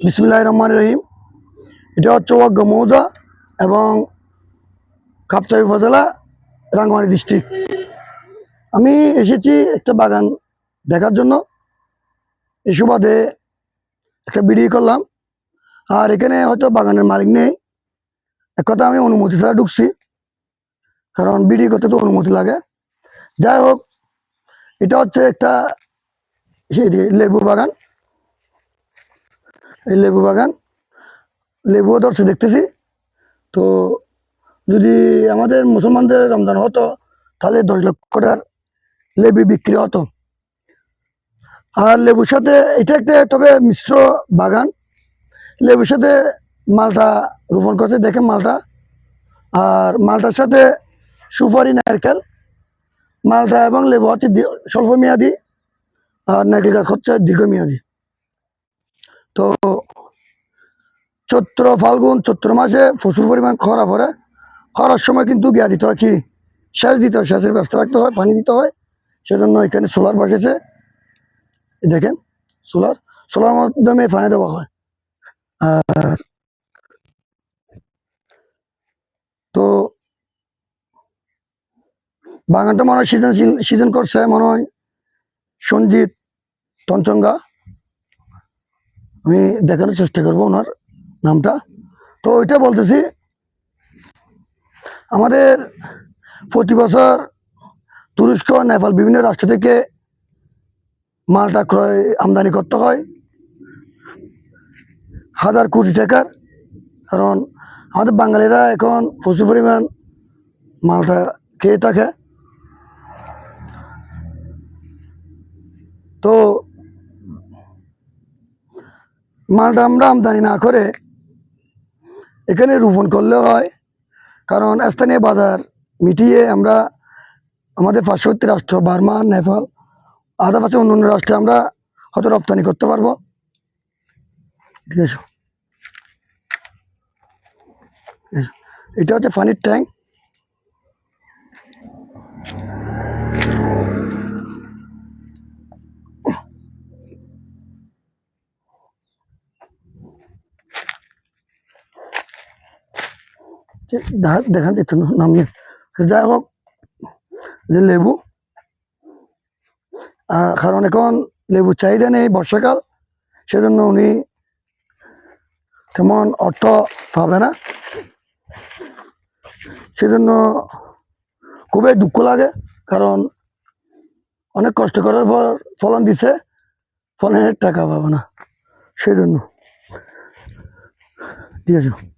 বিসমুল্লাহ রহমান রহিম। এটা হচ্ছে ওয়াগ্গ মৌজা এবং কাপচাই উপজেলা রাঙ্গামাটি ডিস্ট্রিক্ট আমি এসেছি একটা বাগান দেখার জন্য। এই সুবাদে একটা ভিডিও করলাম। আর এখানে হয়তো বাগানের মালিক নেই। এক কথা আমি অনুমতি ছাড়া ঢুকছি। কারণ বিড়ি করতে তো অনুমতি লাগে। যাই হোক, এটা হচ্ছে একটা লেবু বাগান। এই লেবু বাগান লেবুও ধরছে দেখতেছি। তো যদি আমাদের মুসলমানদের রমজান হতো, তাহলে দশ লক্ষ টাকার লেবু বিক্রি হতো। আর লেবুর সাথে, এটা একটা তবে মিশ্র বাগান। লেবুর সাথে মালটা রোপণ করছে দেখে মালটা। আর মালটার সাথে সুপারি, নারকেল, মালটা এবং লেবু হচ্ছে স্বল্প মেয়াদি আর নারকেল গাছ হচ্ছে দীর্ঘমেয়াদী। তো চৈত্র ফাল্গুন, চৈত্র মাসে প্রচুর পরিমাণ খরা পড়ে। খরার সময় কিন্তু গিয়া দিতে হয় কি? সেচ দিতে হয়, সেচের ব্যবস্থা রাখতে হয়, পানি দিতে হয়। সেজন্য এখানে সোলার বসেছে। দেখেন, সোলার। সোলার মাধ্যমে পানি দেওয়া হয়। আর তো বাগানটা মনে হয় সিজন সিজন করছে, মনে হয় সঞ্জিত তঞ্চঙ্গা আমি দেখানোর চেষ্টা করব ওনার নামটা। তো ওইটা বলতেছি, আমাদের প্রতি বছর তুরস্ক নেপাল বিভিন্ন রাষ্ট্র থেকে মালটা ক্রয় আমদানি করতে হয়। হাজার কোটি টাকার, কারণ আমাদের বাঙালিরা এখন প্রচুর পরিমাণ মালটা খেয়ে থাকে তো মালটা আমরা আমদানি না করে এখানে রোপণ করলে হয়। কারণ স্থানীয় বাজার মিটিয়ে আমরা আমাদের পার্শ্ববর্তী রাষ্ট্র, বার্মা, নেপাল আধা পাশে অন্য অন্য রাষ্ট্রে আমরা হয়তো রপ্তানি করতে পারব। ঠিক আছে। এটা হচ্ছে পানির ট্যাঙ্ক। দেখা- যেত যাই হোক, যে লেবু কারণ এখন লেবুর চাহিদা নেই বর্ষাকাল, সেজন্য উনি তেমন অর্থ পাবে না। সেজন্য খুবই দুঃখ লাগে, কারণ অনেক কষ্ট করার পর ফলন দিছে ফলনের টাকা পাবে না, সেজন্য। ঠিক আছে